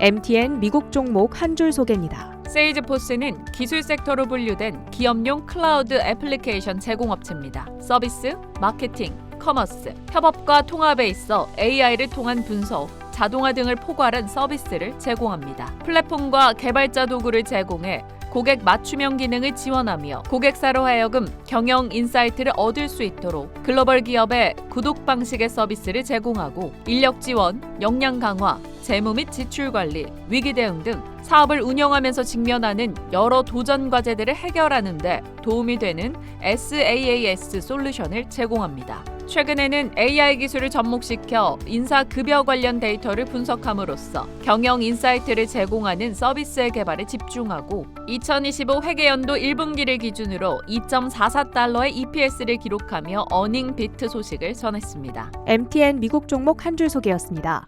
MTN 미국 종목 한 줄 소개입니다. 세이즈포스는 기술 섹터로 분류된 기업용 클라우드 애플리케이션 제공업체입니다. 서비스, 마케팅, 커머스, 협업과 통합에 있어 AI를 통한 분석, 자동화 등을 포괄한 서비스를 제공합니다. 플랫폼과 개발자 도구를 제공해 고객 맞춤형 기능을 지원하며 고객사로 하여금 경영 인사이트를 얻을 수 있도록 글로벌 기업의 구독 방식의 서비스를 제공하고 인력 지원, 역량 강화, 재무 및 지출 관리, 위기 대응 등 사업을 운영하면서 직면하는 여러 도전 과제들을 해결하는 데 도움이 되는 SaaS 솔루션을 제공합니다. 최근에는 AI 기술을 접목시켜 인사 급여 관련 데이터를 분석함으로써 경영 인사이트를 제공하는 서비스의 개발에 집중하고 2025 회계연도 1분기를 기준으로 2.44달러의 EPS를 기록하며 어닝 비트 소식을 전했습니다. MTN 미국 종목 한 줄 소개였습니다.